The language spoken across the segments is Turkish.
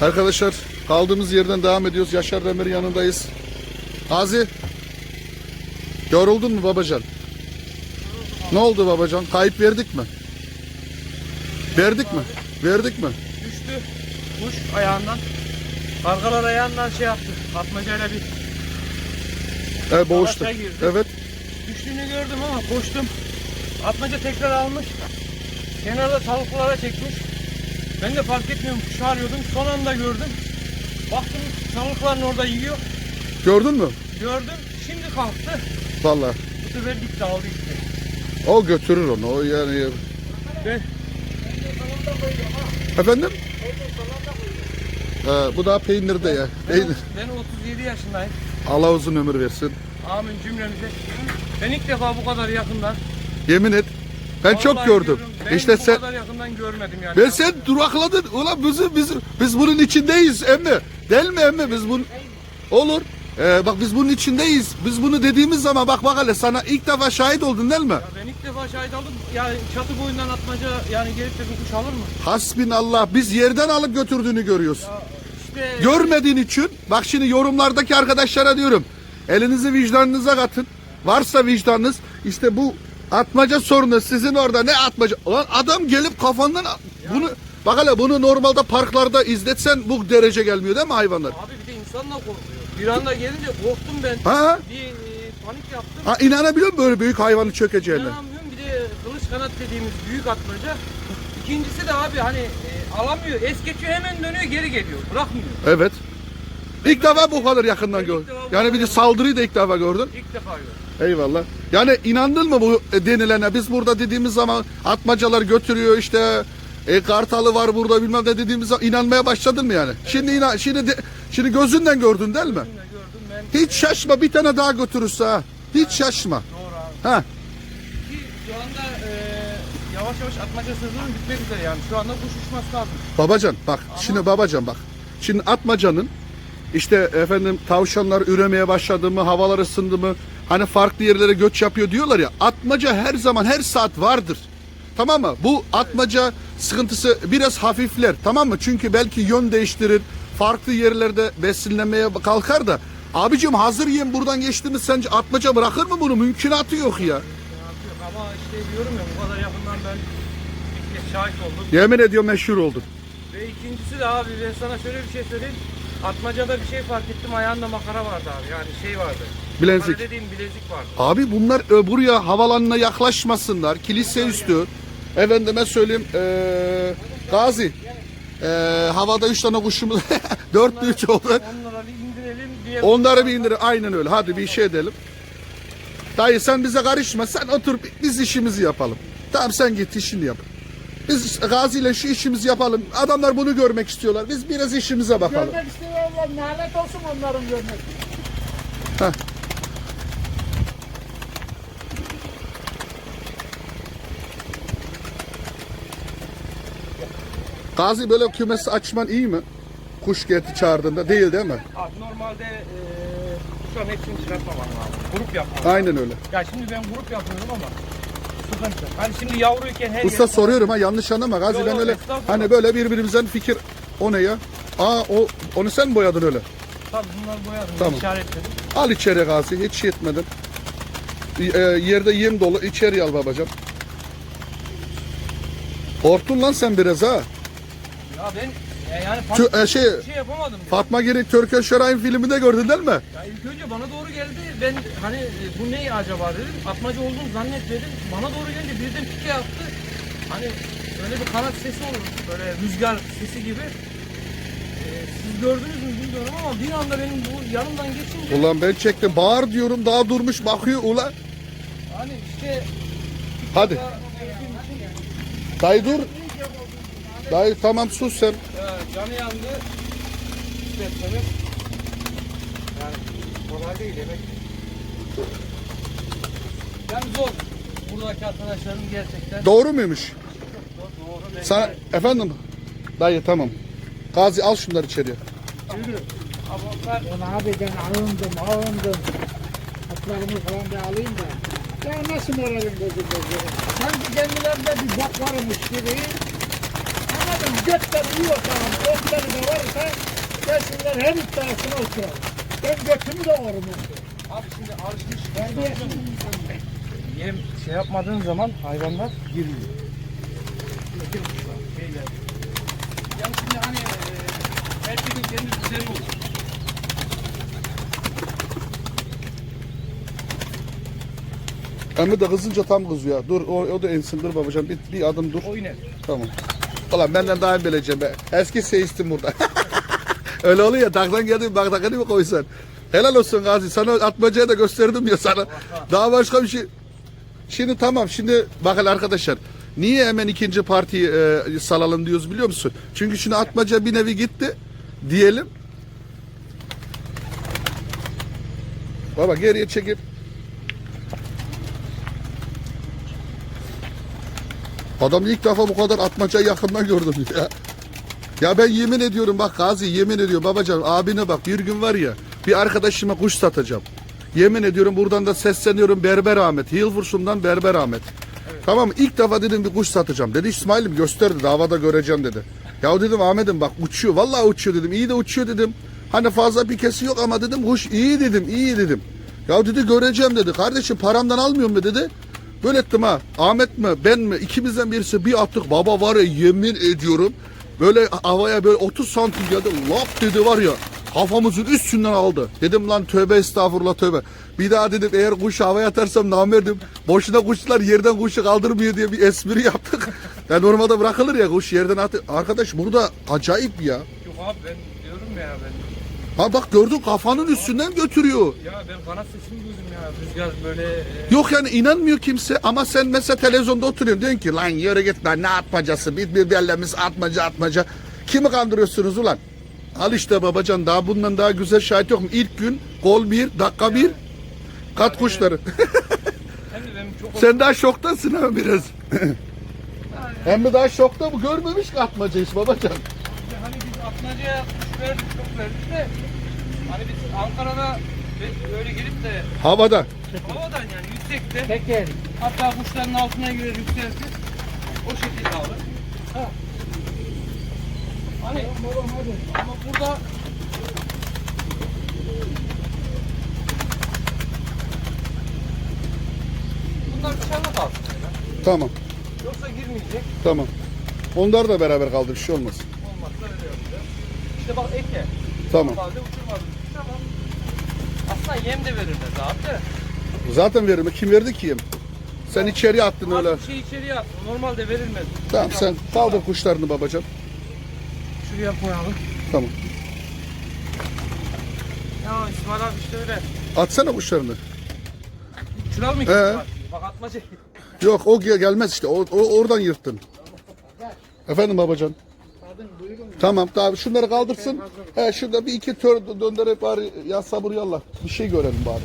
Arkadaşlar kaldığımız yerden devam ediyoruz. Yaşar Demir yanındayız. Gazi. Yoruldun mu babacan? Ne oldu babacan? Kayıp verdik mi? Verdik mi? Verdik mi? Düştü. Kuş ayağından. Kargalar ayağından şey yaptı. Atmacayla bir Evet boğuştu. Evet. düştüğünü gördüm ama koştum. Atmaca tekrar almış. Kenarda tavuklara çekmiş. Ben de fark etmiyorum kuşu arıyordum. Son anda gördüm. Baktım tavukların orada yiyor. Gördün mü? Gördüm. Şimdi kalktı. Vallahi. Bu sefer gitti aldı gitti. O götürür onu. O yani. Ben Efendim? Ee, bu daha peynir de ya. Peynir. Ben 37 yaşındayım. Allah uzun ömür versin. Amin cümlemize. Ben ilk defa bu kadar yakından. Yemin et. Ben çok Vallahi gördüm. diyorum, Ben işte sen kadar yakından görmedim yani. ben sen durakladın. Ulan biz biz biz bunun içindeyiz emmi. Değil mi emmi? Biz bunun olur. Ee, bak biz bunun içindeyiz. Biz bunu dediğimiz zaman bak bak hele sana ilk defa şahit oldun değil mi? Ya ben ilk defa şahit oldum. Yani çatı boyundan atmaca yani gelip de bir kuş alır mı? Hasbinallah biz yerden alıp götürdüğünü görüyoruz. İşte Görmediğin için bak şimdi yorumlardaki arkadaşlara diyorum. Elinizi vicdanınıza katın. Varsa vicdanınız işte bu atmaca sorunu sizin orada ne atmaca? Ulan adam gelip kafandan bunu bak hele bunu normalde parklarda izletsen bu derece gelmiyor değil mi hayvanlar? abi bir de insanla korkuyor. Bir anda gelince korktum ben. Ha? Bir e, panik yaptım. Ha inanabiliyor musun böyle büyük hayvanı çökeceğine? İnanamıyorum bir de kılıç kanat dediğimiz büyük atmaca. İkincisi de abi hani e, alamıyor. Es geçiyor hemen dönüyor geri geliyor. Bırakmıyor. Evet. İlk defa bu kadar yakından gör. defa bu Yani bir de kadar- saldırıyı da ilk defa gördün. İlk defa gördüm. Eyvallah. Yani inandın mı bu denilene? Biz burada dediğimiz zaman atmacalar götürüyor işte e, kartalı var burada bilmem ne dediğimiz zaman inanmaya başladın mı yani? Şimdi inan şimdi de- şimdi gözünden gördün değil mi? Gördüm ben. Hiç şaşma bir tane daha götürürse ha. Hiç şaşma. Doğru abi. Ha. Ki şu anda e, yavaş yavaş atmaca sezonu bitmek üzere yani. Şu anda kuş uçması lazım. Babacan bak şimdi babacan bak. Şimdi atmacanın işte efendim tavşanlar üremeye başladı mı, havalar ısındı mı, hani farklı yerlere göç yapıyor diyorlar ya. Atmaca her zaman her saat vardır. Tamam mı? Bu atmaca sıkıntısı biraz hafifler. Tamam mı? Çünkü belki yön değiştirir. Farklı yerlerde besinlemeye kalkar da. Abicim hazır yem buradan geçti mi sence atmaca bırakır mı bunu? Mümkünatı yok ya. Ama işte diyorum ya bu kadar yakından ben ilk kez şahit oldum. Yemin ediyorum meşhur oldun. Ve ikincisi de abi ben sana şöyle bir şey söyleyeyim. Atmacada bir şey fark ettim ayağında makara vardı abi yani şey vardı. Bilezik. Makara dediğim bilezik vardı. Abi bunlar e, buraya havalanına yaklaşmasınlar. Kilise üstü. Efendime söyleyeyim. E, Gazi. E, havada üç tane kuşumuz. Dört mü üç oldu. Onlara bir indirelim diye. Onları bir indirin. Aynen öyle. Hadi bir şey edelim. Dayı sen bize karışma. Sen otur biz işimizi yapalım. Tamam sen git işini yap. Biz Gazi ile şu işimizi yapalım. Adamlar bunu görmek istiyorlar. Biz biraz işimize bakalım. Görmek istiyorlar. Lanet olsun onların görmek. Gazi böyle kümesi açman iyi mi? Kuş geldi çağırdığında değil değil mi? Abi normalde e, şu an hepsini çıkartmam lazım. Grup yapmam. Aynen öyle. Ya şimdi ben grup yapıyorum ama sıkıntı. Hani şimdi yavruyken her Usta soruyorum ha yanlış anlama Gazi Yok, ben yok, öyle estağfurullah. hani böyle birbirimizden fikir o ne ya? Aa o onu sen mi boyadın öyle? Tabii bunlar boyadım. Tamam. işaretledim. Al içeri Gazi hiç şey etmedin. Y- e, yerde yem dolu içeri al babacığım. Korktun lan sen biraz ha. Ya ben e, yani farklı e, şey şey yapamadım. ya. Fatma Giri Türkan Şoray'ın filminde gördün değil mi? Ya ilk önce bana doğru geldi. Ben hani e, bu ne acaba dedim. Atmaca olduğunu zannetmedim. Bana doğru gelince birden pike yaptı. Hani öyle bir kanat sesi olur. Böyle rüzgar sesi gibi. E, siz gördünüz mü bilmiyorum ama bir anda benim bu yanımdan geçince Ulan ben çektim bağır diyorum daha durmuş bakıyor ulan. hani işte Hadi dayı dur. Dayı tamam sus sen. e, canı yandı. İsterseniz yani kolay değil demek. Yani zor. Buradaki arkadaşlarım gerçekten Doğru muymuş? doğru. Ben Sana efendim dayı tamam. Gazi al şunları içeriye. Ama Ulan abi ben alındım alındım. Atlarımı falan da alayım da. Ya nasıl moralim bozuldu? Sanki kendilerinde bir bok varmış gibi. Gökten uyuyor tamam. Otları da varsa her iddiasına oturalım. Ben götümü de varım. Abi şimdi alışmış. Terbiyesiz insan. Yem şey yapmadığın zaman hayvanlar girmiyor. Yani şimdi hani e, herkesin kendi düzeni olur. Emmi de kızınca tam kızıyor. Dur o, o da ensin dur babacan bir, bir adım dur. O iner. Tamam. Ulan benden daha iyi bileceğim be. Eski seistim burada. Öyle oluyor ya dağdan geldim bardakını mı koysan? Helal olsun Gazi. Sana atmacayı da gösterdim ya sana. Daha başka bir şey. Şimdi tamam şimdi bakın arkadaşlar. Niye hemen ikinci partiyi e, salalım diyoruz biliyor musun? Çünkü şimdi atmaca bir nevi gitti diyelim. Baba geriye çekip Adam ilk defa bu kadar atmacayı yakından gördüm ya. Ya ben yemin ediyorum bak Gazi yemin ediyorum babacan abine bak bir gün var ya bir arkadaşıma kuş satacağım. Yemin ediyorum buradan da sesleniyorum Berber Ahmet. Hilfursum'dan Berber Ahmet. Tamam mı? İlk defa dedim bir kuş satacağım. Dedi İsmail'im gösterdi davada göreceğim dedi. Ya dedim Ahmet'im bak uçuyor. Vallahi uçuyor dedim. İyi de uçuyor dedim. Hani fazla bir kesi yok ama dedim kuş iyi dedim iyi dedim. Ya dedi göreceğim dedi. Kardeşim paramdan almıyor mu dedi. Böyle ettim ha. Ahmet mi ben mi ikimizden birisi bir attık. Baba var ya yemin ediyorum. Böyle havaya böyle 30 santim geldi. Lap dedi var ya. Kafamızın üstünden aldı. Dedim lan tövbe estağfurullah tövbe. Bir daha dedim eğer kuş havaya atarsam namerdim. Boşuna kuşlar yerden kuşu kaldırmıyor diye bir espri yaptık. ya normalde bırakılır ya kuş yerden atı. Arkadaş burada acayip ya. Yok abi ben diyorum ya ben. Ha bak gördün kafanın üstünden götürüyor. Ya ben kanat sesini duydum. Rüzgar böyle e, Yok yani inanmıyor kimse ama sen mesela televizyonda oturuyorsun diyorsun ki lan yürü git lan ne atmacası bir bir bellemiz atmaca atmaca. Kimi kandırıyorsunuz ulan? Al işte babacan daha bundan daha güzel şahit yok mu? İlk gün gol bir dakika bir kat kuşları. de benim çok sen daha şoktasın ha biraz. Hem de daha şokta mı? Görmemiş ki atmaca hiç babacan. hani biz atmacaya kuş verdik çok verdik de hani biz Ankara'da böyle gelip de Havada. havadan yani yüksekte Teker. hatta kuşların altına girer yükseltir o şekilde alır. Ha. Hani ama burada bunlar dışarıda kalsın. böyle. Tamam Yoksa girmeyecek. tamam. Onlar da beraber kaldır bir şey olmaz. Olmazsa öyle yapacağız. İşte bak eke. Tamam. Normalde ama aslında yem de verirler abi. Zaten verme. Kim verdi ki yem? Sen içeriye attın öyle. Bir şey içeriye attım. Normalde verilmez. Tamam sen kaldır kuşlarını babacan. Şuraya koyalım. Tamam. Ya İsmail abi işte öyle. Atsana kuşlarını. Şural mı var? Bak atma şey. Yok o gel- gelmez işte. O, o- oradan yırttın. Efendim babacan. Tamam tamam şunları kaldırsın. He şurada bir iki tör dö- döndürüp bari ya sabır yallah. Bir şey görelim bari.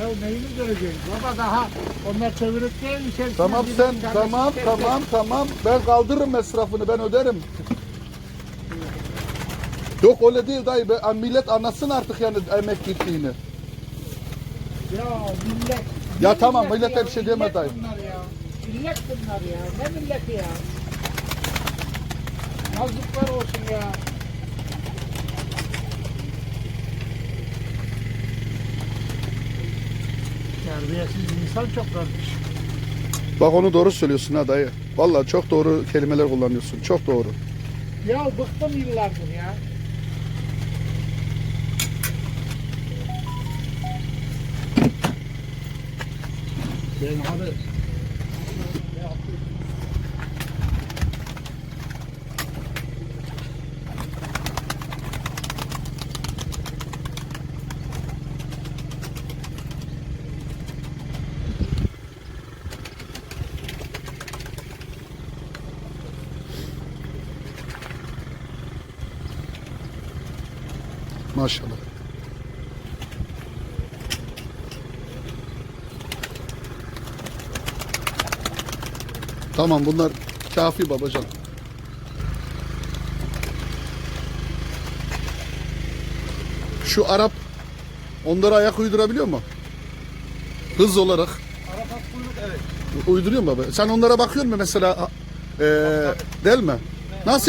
Ya neyini göreceğiz? Baba daha onlar çevirip değil içerisine Tamam bir sen tamam teker. tamam tamam. Ben kaldırırım masrafını ben öderim. Yok öyle değil dayı. be. Millet anlasın artık yani emek gittiğini. Ya millet. Ya Ne tamam, milleti millete bir şey deme Millet dayı. Bunlar ya. Millet bunlar ya. Ne milleti ya? Yazıklar olsun ya. Terbiyesiz insan çok kardeş. Bak onu doğru söylüyorsun ha dayı. Vallahi çok doğru kelimeler kullanıyorsun. Çok doğru. Ya bıktım yıllardır ya. Ben hadi. Maşallah. Tamam bunlar kafi babacan. Şu Arap onlara ayak uydurabiliyor mu? Hız olarak Arafat kuyruk evet. uyduruyor mu baba? Sen onlara bakıyor musun mesela? Eee değil mi? Nasıl